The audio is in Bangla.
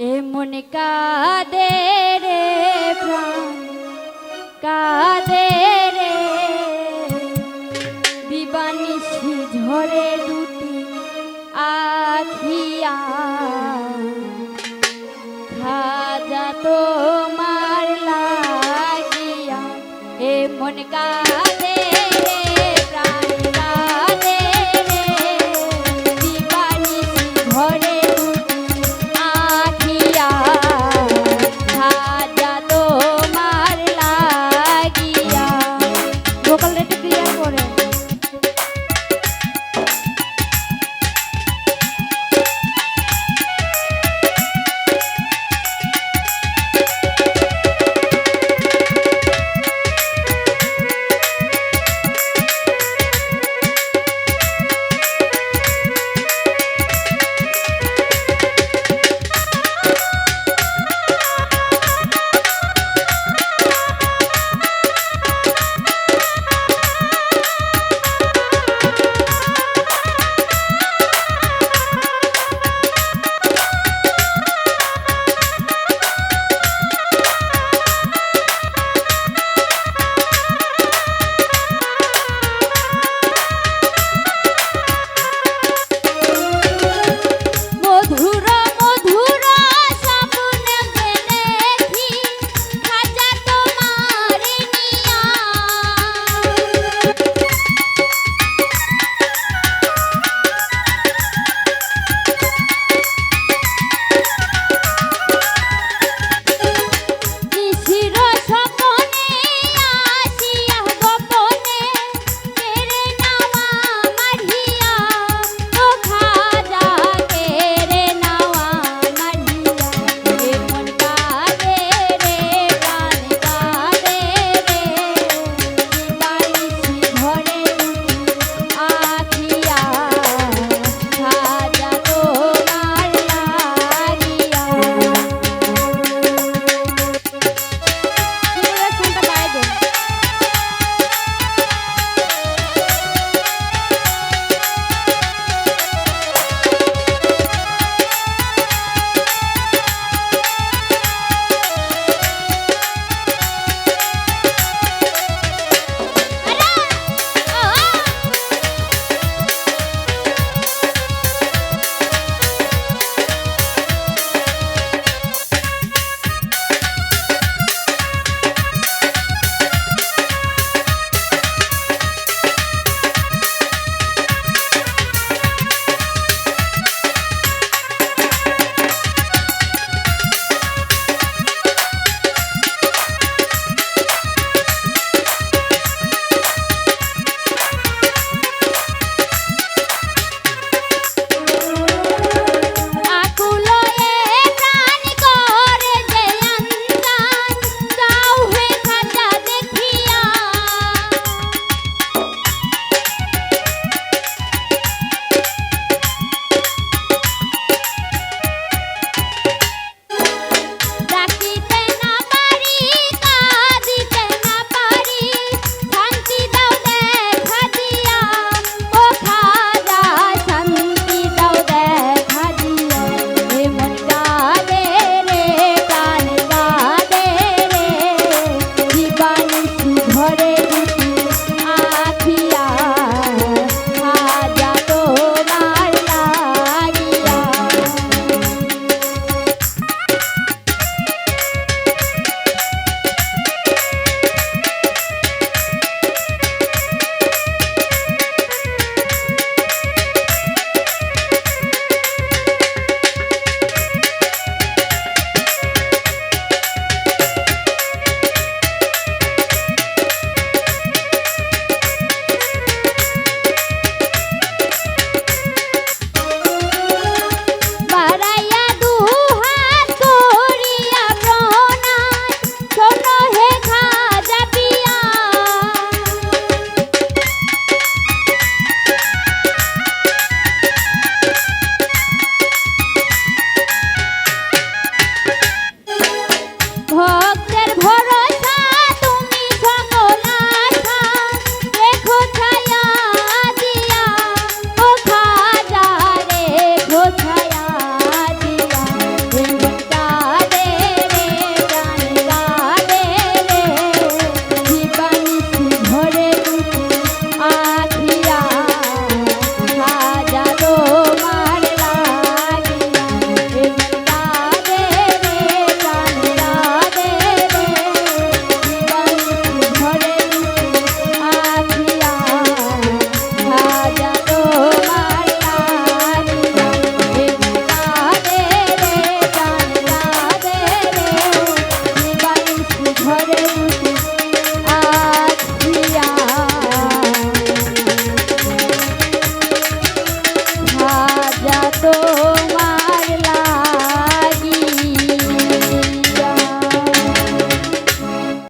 এমন কাদে রে প্রাণ, কাদে রে। বিবানিসি ঝরে দুটি আখিয়া খাজা তোমার লাগিয়া এমন কাদে রে